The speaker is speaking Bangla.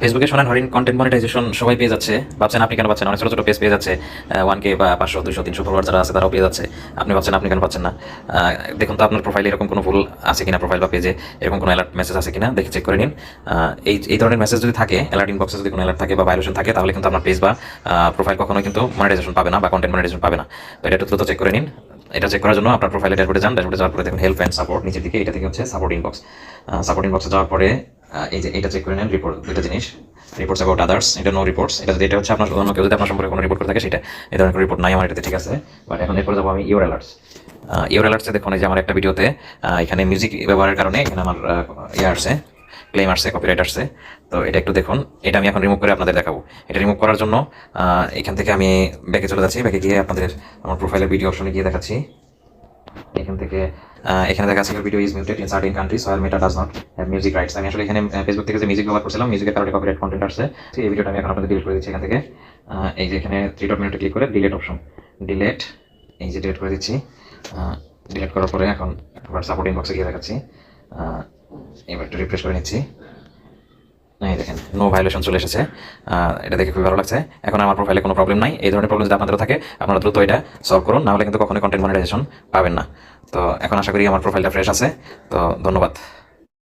ফেসবুকে শোনান হরিণ কন্টেন্ট মনিটাইজেশন সবাই পেয়ে যাচ্ছে। ভাবছেন আপনি কেন পাচ্ছেন অনেক ছোটো ছোটো পেজ পেয়ে যাচ্ছে। ওয়ান কে বা পাঁচশো দুশো তিনশো ফলোয়ার যারা আছে, তারাও পেয়ে যাচ্ছে। আপনি ভাবছেন, আপনি কেন পাচ্ছেন না? দেখুন তো আপনার প্রোফাইলে এরকম কোনো ভুল আছে কিনা প্রোফাইল বা পেজে এরকম কোনো অ্যালার্ট মেসেজ আছে কিনা? দেখে চেক করে নিন। এই এই ধরনের মেসেজ যদি থাকে অ্যালার্ট ইনবক্সে যদি কোনো অ্যালার্ট থাকে বা ভাইলেশন থাকে, তাহলে কিন্তু আপনার পেজ বা প্রোফাইল কখনোই কিন্তু মনিটাইজেশন পাবে না বা কন্টেন্ট মনিটাইজেশন পাবে না। তো এটা দ্রুত চেক করে নিন। এটা চেক করার জন্য আপনার প্রোফাইলে ড্যাশবোর্ডে যান। ড্যাশবোর্ডে যাওয়ার পরে দেখুন হেল্প অ্যান্ড সাপোর্ট নিচের দিকে, এটা থেকে হচ্ছে সাপোর্ট ইনবক্স সাপোর্ট ইনবক্সে যাওয়ার পরে এই যে এটা চেক করে নেন রিপোর্ট দুটো জিনিস। রিপোর্টস অ্যাবাউট আদার্স এটা নো রিপোর্টস এটা এটা হচ্ছে আপনার অন্য কেউ যদি আপনার সম্পর্কে কোনো রিপোর্ট করে থাকে, সেটা, এই ধরনের রিপোর্ট নাই আমার এটাতে, ঠিক আছে? বাট এখন এরপরে যাব আমি ইউর অ্যালার্টস ইউর অ্যালার্টসে দেখুন যে আমার একটা ভিডিওতে এখানে মিউজিক ব্যবহারের কারণে এখানে আমার ইয়ে আসছে ক্লেম আসছে কপিরাইট আসছে। তো এটা একটু দেখুন, এটা আমি এখন রিমুভ করে আপনাদের দেখাবো। এটা রিমুভ করার জন্য এখান থেকে আমি ব্যাকে চলে যাচ্ছি, ব্যাকে গিয়ে আপনাদের আমার প্রোফাইলের ভিডিও অপশনে গিয়ে দেখাচ্ছি। এখান থেকে এখানে দেখা যাচ্ছে video is muted in certain country সয়াল Meta does not music rights আমি আসলে এখানে ফেসবুক থেকে যে মিউজিক ব্যবহার করছিলাম মিউজিকের কারণে কপিরাইট কন্টেন্ট আসছে। এই ভিডিওটা আমি এখন আপনাদের ডিলিট করে দিচ্ছি এখান থেকে। এই যে এখানে থ্রি ডট মিনিটে ক্লিক করে ডিলেট অপশন ডিলেট এই যে ডিলেট করে দিচ্ছি। ডিলেট করার পরে এখন আবার সাপোর্টিং বক্সে গিয়ে দেখাচ্ছি। এবার একটু রিফ্রেশ করে নিচ্ছি। এই দেখেন নো ভাইলেশন চলে এসেছে। এটা দেখে খুবই ভালো লাগছে। এখন আমার প্রোফাইলে কোনো প্রবলেম নাই। এই ধরনের প্রবলেম যদি আপনাদেরও থাকে, আপনারা দ্রুত এটা সলভ করুন। নাহলে কিন্তু কখনোই কন্টেন্ট মনিটাইজেশন পাবেন না। তো এখন আশা করি আমার প্রোফাইলটা ফ্রেশ আছে। তো ধন্যবাদ।